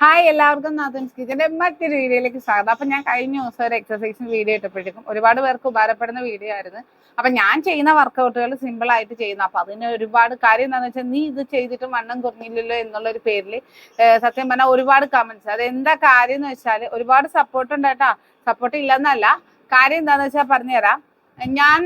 Hi എല്ലാവർക്കും നാഥൻസ് കിച്ചന്റെ മറ്റൊരു വീഡിയോയിലേക്ക് സ്വാഗതം. അപ്പൊ ഞാൻ കഴിഞ്ഞ ദിവസം ഒരു എക്സസൈസിന് വീഡിയോ ഇട്ടപ്പോഴേക്കും ഒരുപാട് പേർക്ക് ഉപകാരപ്പെടുന്ന വീഡിയോ ആയിരുന്നു. അപ്പൊ ഞാൻ ചെയ്യുന്ന വർക്കൗട്ടുകൾ സിമ്പിൾ ആയിട്ട് ചെയ്യുന്ന. അപ്പൊ അതിന് ഒരുപാട് കാര്യം എന്താണെന്ന് വെച്ചാൽ നീ ഇത് ചെയ്തിട്ട് വണ്ണം കുറഞ്ഞില്ലല്ലോ എന്നുള്ള ഒരു പേരിൽ സത്യം പറഞ്ഞാൽ ഒരുപാട് കമന്റ്സ് അത് എന്താ കാര്യം എന്ന് വെച്ചാൽ ഒരുപാട് സപ്പോർട്ട് ഉണ്ട് കേട്ടാ. സപ്പോർട്ട് ഇല്ലെന്നല്ല. കാര്യം എന്താണെന്ന് വെച്ചാൽ പറഞ്ഞുതരാം. ഞാൻ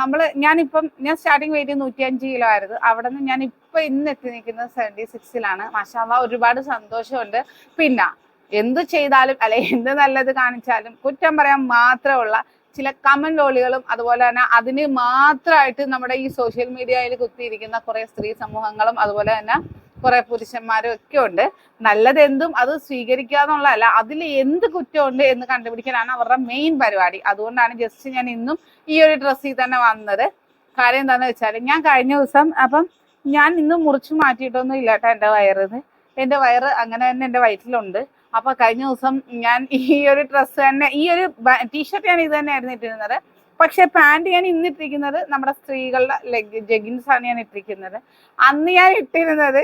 നമ്മൾ ഞാനിപ്പം ഞാൻ സ്റ്റാർട്ടിങ് വെയിറ്റ് നൂറ്റി അഞ്ച് കിലോ ആയിരുന്നു. അവിടെ നിന്ന് ഞാൻ ഇപ്പൊ ഇന്ന് എത്തി നിൽക്കുന്നത് സെവന്റി സിക്സിലാണ് മാഷാല്ല ഒരുപാട് സന്തോഷമുണ്ട്. പിന്നെ എന്ത് ചെയ്താലും അല്ലെ എന്ത് നല്ലത് കാണിച്ചാലും കുറ്റം പറയാൻ മാത്രമുള്ള ചില കമൻ ലോളികളും അതുപോലെ തന്നെ അതിന് മാത്രമായിട്ട് നമ്മുടെ ഈ സോഷ്യൽ മീഡിയയിൽ കുത്തിയിരിക്കുന്ന കുറെ സ്ത്രീ സമൂഹങ്ങളും അതുപോലെ തന്നെ കുറെ പുരുഷന്മാരും ഒക്കെ ഉണ്ട്. നല്ലതെന്തും അത് സ്വീകരിക്കുക എന്നുള്ളതല്ല അതിൽ എന്ത് കുറ്റമുണ്ട് എന്ന് കണ്ടുപിടിക്കാനാണ് അവരുടെ മെയിൻ പരിപാടി. അതുകൊണ്ടാണ് ജസ്റ്റ് ഞാൻ ഇന്നും ഈ ഒരു ഡ്രസ്സിൽ തന്നെ വന്നത്. കാര്യം എന്താണെന്ന് വെച്ചാൽ ഞാൻ കഴിഞ്ഞ ദിവസം അപ്പം ഞാൻ ഇന്ന് മുറിച്ചു മാറ്റിയിട്ടൊന്നും ഇല്ല കേട്ടോ എന്റെ വയറിന്. എന്റെ വയറ് അങ്ങനെ തന്നെ എന്റെ വയറ്റിലുണ്ട്. അപ്പൊ കഴിഞ്ഞ ദിവസം ഞാൻ ഈ ഒരു ഡ്രസ്സ് തന്നെ ഈ ഒരു ടീഷർട്ട് ഞാൻ ഇത് തന്നെയായിരുന്നു ഇട്ടിരുന്നത്. പക്ഷെ പാന്റ് ഞാൻ ഇന്ന് ഇട്ടിരിക്കുന്നത് നമ്മുടെ സ്ത്രീകളുടെ ലെഗ് ജഗിൻസ് ആണ് ഞാൻ ഇട്ടിരിക്കുന്നത്. അന്ന് ഞാൻ ഇട്ടിരുന്നത്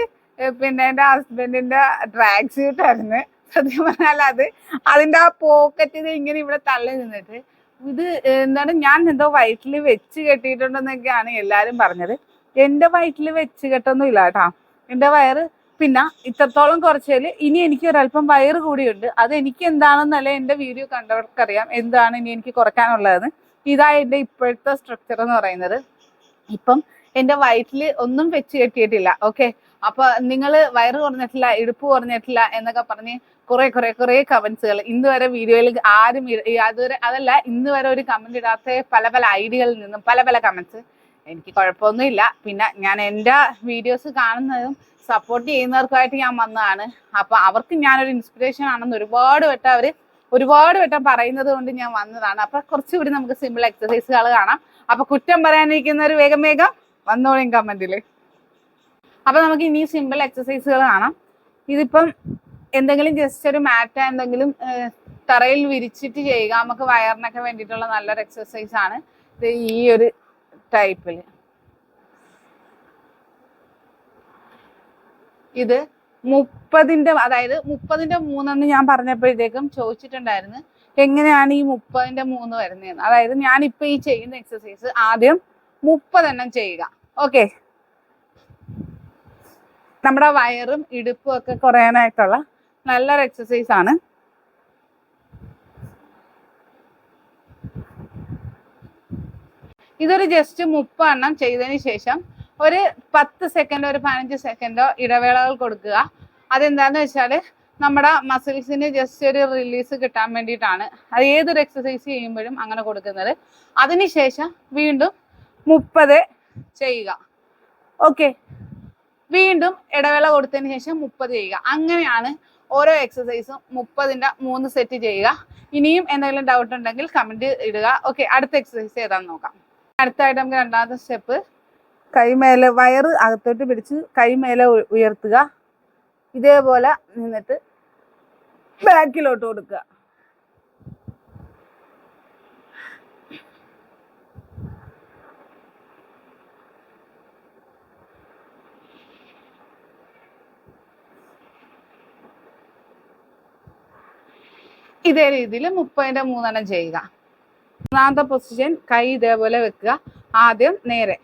പിന്നെ എന്റെ ഹസ്ബൻഡിന്റെ ഡ്രാഗ് സ്യൂട്ട് ആയിരുന്നു. സത്യം പറഞ്ഞാൽ അത് അതിന്റെ ആ പോക്കറ്റ് ഇങ്ങനെ ഇവിടെ തള്ളി നിന്നിട്ട് ഇത് എന്താണ് ഞാൻ എന്തോ വയറ്റിൽ വെച്ച് കെട്ടിയിട്ടുണ്ടെന്നൊക്കെയാണ് എല്ലാരും പറഞ്ഞത്. എന്റെ വയറ്റിൽ വെച്ച് കെട്ടൊന്നും ഇല്ല കേട്ടാ. എന്റെ വയറ് പിന്നെ ഇത്രത്തോളം കുറച്ചാൽ ഇനി എനിക്ക് ഒരല്പം വയറ് കൂടിയുണ്ട്. അത് എനിക്ക് എന്താണെന്നല്ല എന്റെ വീഡിയോ കണ്ടവർക്കറിയാം. എന്താണ് ഇനി എനിക്ക് കുറയ്ക്കാനുള്ളതെന്ന്. ഇതാ എന്റെ ഇപ്പോഴത്തെ സ്ട്രക്ചർ എന്ന് പറയുന്നത്. ഇപ്പം എന്റെ വയറ്റിൽ ഒന്നും വെച്ച് കെട്ടിയിട്ടില്ല ഓക്കെ അപ്പൊ നിങ്ങൾ വയറ് കുറഞ്ഞിട്ടില്ല ഇടുപ്പ് കുറഞ്ഞിട്ടില്ല എന്നൊക്കെ പറഞ്ഞ് കുറെ കുറെ കുറെ കമന്റ്സുകൾ ഇന്ന് വരെ വീഡിയോയിൽ ആരും അതുവരെ അതല്ല ഇന്ന് വരെ ഒരു കമന്റ് ഇടാത്ത പല പല ഐഡികളിൽ നിന്നും പല പല കമന്റ്സ് എനിക്ക് കുഴപ്പമൊന്നുമില്ല. പിന്നെ ഞാൻ എന്റെ വീഡിയോസ് കാണുന്നതും സപ്പോർട്ട് ചെയ്യുന്നവർക്കുമായിട്ട് ഞാൻ വന്നതാണ്. അപ്പൊ അവർക്ക് ഞാനൊരു ഇൻസ്പിറേഷൻ ആണെന്ന് ഒരുപാട് വട്ടം അവർ ഒരുപാട് വട്ടം പറയുന്നത് കൊണ്ട് ഞാൻ വന്നതാണ്. അപ്പൊ കുറച്ചുകൂടി നമുക്ക് സിമ്പിൾ എക്സസൈസുകൾ കാണാം. അപ്പൊ കുറ്റം പറയാനിരിക്കുന്നവർ വേഗം വേഗം വന്നോളിയും കമന്റിൽ അപ്പൊ നമുക്ക് ഇനി സിമ്പിൾ എക്സസൈസുകൾ കാണാം. ഇതിപ്പം എന്തെങ്കിലും ജസ്റ്റ് ഒരു മാറ്റ് എന്തെങ്കിലും തറയിൽ വിരിച്ചിട്ട് ചെയ്യുക നമുക്ക് വയറിനൊക്കെ വേണ്ടിയിട്ടുള്ള നല്ലൊരു എക്സസൈസ് ആണ് ഇത് ഈ ഒരു ടൈപ്പിൽ ഇത് മുപ്പതിന്റെ അതായത് മുപ്പതിന്റെ മൂന്നെന്ന് ഞാൻ പറഞ്ഞപ്പോഴത്തേക്കും ചോദിച്ചിട്ടുണ്ടായിരുന്നു എങ്ങനെയാണ് ഈ മുപ്പതിന്റെ മൂന്ന് വരുന്നതെന്ന്. അതായത് ഞാൻ ഈ ചെയ്യുന്ന എക്സസൈസ് ആദ്യം മുപ്പതെണ്ണം ചെയ്യുക. ഓക്കെ നമ്മുടെ വയറും ഇടുപ്പും ഒക്കെ കുറയാനായിട്ടുള്ള നല്ലൊരു എക്സസൈസ് ആണ്. ഇതൊരു ജസ്റ്റ് മുപ്പെണ്ണം ചെയ്തതിന് ശേഷം ഒരു പത്ത് സെക്കൻഡോ ഒരു പതിനഞ്ച് സെക്കൻഡോ ഇടവേളകൾ കൊടുക്കുക. അതെന്താന്ന് വെച്ചാൽ നമ്മുടെ മസിൽസിന് ജസ്റ്റ് ഒരു റിലീസ് കിട്ടാൻ വേണ്ടിയിട്ടാണ്. അത് ഏതൊരു എക്സസൈസ് ചെയ്യുമ്പോഴും അങ്ങനെ കൊടുക്കുന്നത്. അതിനുശേഷം വീണ്ടും മുപ്പത് ചെയ്യുക. ഓക്കെ. വീണ്ടും ഇടവേള കൊടുത്തതിന് ശേഷം മുപ്പത് ചെയ്യുക. അങ്ങനെയാണ് ഓരോ എക്സസൈസും മുപ്പതിന്റെ മൂന്ന് സെറ്റ് ചെയ്യുക. ഇനിയും എന്തെങ്കിലും ഡൗട്ട് ഉണ്ടെങ്കിൽ കമന്റ് ഇടുക. ഓക്കെ അടുത്ത എക്സസൈസ് ഏതാന്ന് നോക്കാം. അടുത്തായിട്ട് നമുക്ക് രണ്ടാമത്തെ സ്റ്റെപ്പ് കൈമേലെ വയറ് അകത്തോട്ട് പിടിച്ച് കൈമേലെ ഉയർത്തുക. ഇതേപോലെ നിന്നിട്ട് ബാക്കിലോട്ട് കൊടുക്കുക. ഇതേ രീതിയിൽ മുപ്പതിന്റെ മൂന്നെണ്ണം ചെയ്യുക. മൂന്നാമത്തെ പൊസിഷൻ കൈ ഇതേപോലെ വെക്കുക. ആദ്യം നേരെ.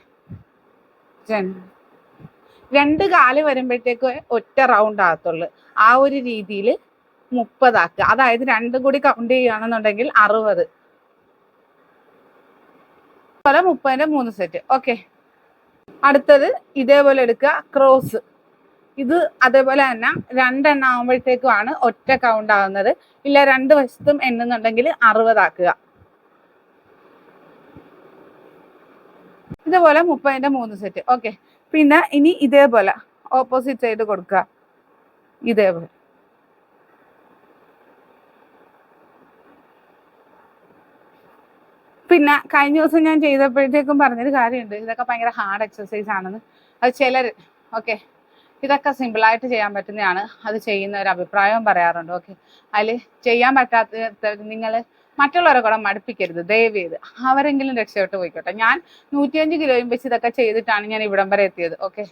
രണ്ട്. കാൽ വരുമ്പോഴത്തേക്ക് ഒറ്റ റൗണ്ട് ആകത്തുള്ളൂ. ആ ഒരു രീതിയിൽ മുപ്പതാക്കുക. അതായത് രണ്ടും കൂടി കൗണ്ട് ചെയ്യുകയാണെന്നുണ്ടെങ്കിൽ അറുപത്. പോലെ മുപ്പതിന്റെ മൂന്ന് സെറ്റ് ഓക്കെ അടുത്തത് ഇതേപോലെ എടുക്കുക. ക്രോസ് ഇത് അതേപോലെ തന്നെ രണ്ടെണ്ണം ആകുമ്പോഴത്തേക്കുമാണ് ഒറ്റ കൗണ്ട് ആവുന്നത്. ഇല്ല രണ്ട് വശത്തും എണ്ണുന്നുണ്ടെങ്കിൽ അറുപതാക്കുക. ഇതുപോലെ മുപ്പതിന്റെ മൂന്ന് സെറ്റ് ഓക്കെ പിന്നെ ഇനി ഇതേപോലെ ഓപ്പോസിറ്റ് സൈഡ് കൊടുക്കുക. ഇതേപോലെ. പിന്നെ കഴിഞ്ഞ ദിവസം ഞാൻ ചെയ്തപ്പോഴത്തേക്കും പറഞ്ഞൊരു കാര്യമുണ്ട്. ഇതൊക്കെ ഭയങ്കര ഹാർഡ് എക്സസൈസ് ആണെന്ന്. അത് ചിലർ ഓക്കെ ഇതൊക്കെ സിമ്പിളായിട്ട് ചെയ്യാൻ പറ്റുന്നതാണ്. അത് ചെയ്യുന്ന ഒരു അഭിപ്രായവും പറയാറുണ്ട്. ഓക്കെ അതിൽ ചെയ്യാൻ പറ്റാത്ത നിങ്ങൾ മറ്റുള്ളവരെ കൂടെ മടുപ്പിക്കരുത്. ദയവ് ചെയ്ത്. അവരെങ്കിലും രക്ഷപ്പെട്ട് പോയിക്കോട്ടെ. ഞാൻ നൂറ്റിയഞ്ച് കിലോയും വെച്ച് ഇതൊക്കെ ചെയ്തിട്ടാണ് ഞാൻ ഇവിടം വരെ എത്തിയത്. ഓക്കെ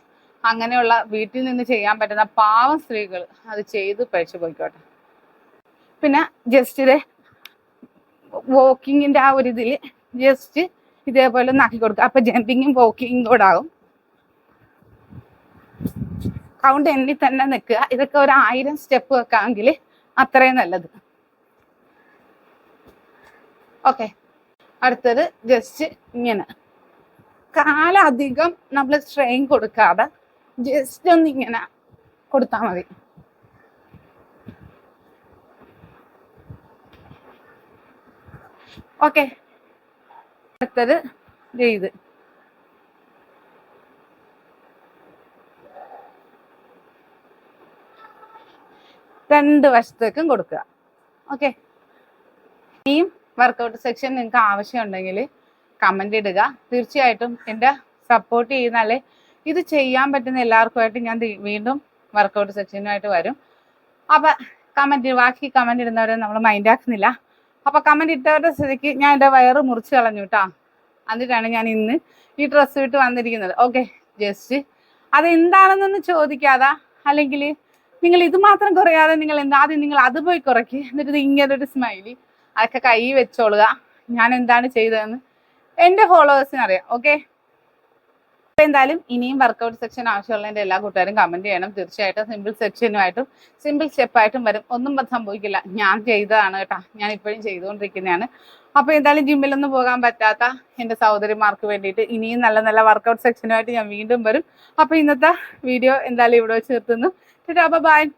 അങ്ങനെയുള്ള വീട്ടിൽ നിന്ന് ചെയ്യാൻ പറ്റുന്ന പാവം സ്ത്രീകൾ അത് ചെയ്ത് പഴിച്ചു പോയിക്കോട്ടെ. പിന്നെ ജസ്റ്റ് ഇതേ വോക്കിങ്ങിന്റെ ആ ഒരു ഇതിൽ ജസ്റ്റ് ഇതേപോലെ ഒന്ന് ആക്കി കൊടുക്കുക അപ്പം ജമ്പിങ്ങും വോക്കിങ്ങും കൂടെ ആകും കൗണ്ട് എണ്ണി തന്നെ നിൽക്കുക. ഇതൊക്കെ ഒരു ആയിരം സ്റ്റെപ്പ് വെക്കാമെങ്കിൽ അത്രയും നല്ലത്. ഓക്കെ അടുത്തത് ജസ്റ്റ് ഇങ്ങനെ. കാലധികം നമ്മൾ സ്ട്രെയിൻ കൊടുക്കാതെ ജസ്റ്റ് ഒന്ന് ഇങ്ങനെ കൊടുത്താൽ മതി. ഓക്കെ അടുത്തത് ചെയ്ത് രണ്ട് വശത്തേക്കും കൊടുക്കുക. ഓക്കെ ഈ വർക്കൗട്ട് സെക്ഷൻ നിങ്ങൾക്ക് ആവശ്യമുണ്ടെങ്കിൽ കമന്റ് ഇടുക. തീർച്ചയായിട്ടും എന്റെ സപ്പോർട്ട് ചെയ്യുന്നാലേ ഇത് ചെയ്യാൻ പറ്റുന്ന എല്ലാവർക്കുമായിട്ട് ഞാൻ വീണ്ടും വർക്കൗട്ട് സെക്ഷനുമായിട്ട് വരും. അപ്പം കമന്റ് ബാക്കി കമന്റ് ഇടുന്നവരെ നമ്മൾ മൈൻഡ് ആക്കുന്നില്ല. അപ്പം കമന്റ് ഇട്ടവരുടെ സ്ഥിതിക്ക് ഞാൻ എന്റെ വയറ് മുറിച്ച് കളഞ്ഞു കേട്ടോ എന്നിട്ടാണ് ഞാൻ ഇന്ന് ഈ ഡ്രസ്സ് വിട്ട് വന്നിരിക്കുന്നത്. ഓക്കെ ജസ്റ്റ് അതെന്താണെന്നൊന്ന് ചോദിക്കാതാ. അല്ലെങ്കിൽ നിങ്ങൾ ഇത് മാത്രം കുറയാതെ നിങ്ങൾ എന്താ ആദ്യം നിങ്ങൾ അത് പോയി കുറയ്ക്കുക എന്നിട്ട് ഇങ്ങനെ ഒരു സ്മൈലി അതൊക്കെ കൈ വെച്ചോളുക. ഞാൻ എന്താണ് ചെയ്തതെന്ന് എന്റെ ഫോളോവേഴ്സിന് അറിയാം. ഓക്കെ അപ്പോൾ എന്തായാലും ഇനിയും വർക്കൗട്ട് സെക്ഷൻ ആവശ്യമുള്ള എന്റെ എല്ലാ കൂട്ടുകാരും കമന്റ് ചെയ്യണം. തീർച്ചയായിട്ടും സിമ്പിൾ സെക്ഷനുമായിട്ടും സിമ്പിൾ സ്റ്റെപ്പായിട്ടും വരും. ഒന്നും സംഭവിക്കില്ല. ഞാൻ ചെയ്തതാണ് കേട്ടാ. ഞാൻ ഇപ്പോഴും ചെയ്തുകൊണ്ടിരിക്കുന്നതാണ്. അപ്പൊ എന്തായാലും ജിമ്മിലൊന്നും പോകാൻ പറ്റാത്ത എന്റെ സഹോദരിമാർക്ക് വേണ്ടിയിട്ട് ഇനിയും നല്ല നല്ല വർക്കൗട്ട് സെക്ഷനുമായിട്ട് ഞാൻ വീണ്ടും വരും. അപ്പൊ ഇന്നത്തെ വീഡിയോ എന്തായാലും ഇവിടെ വെച്ച് നിർത്തുന്നു. Ta-da, bye-bye.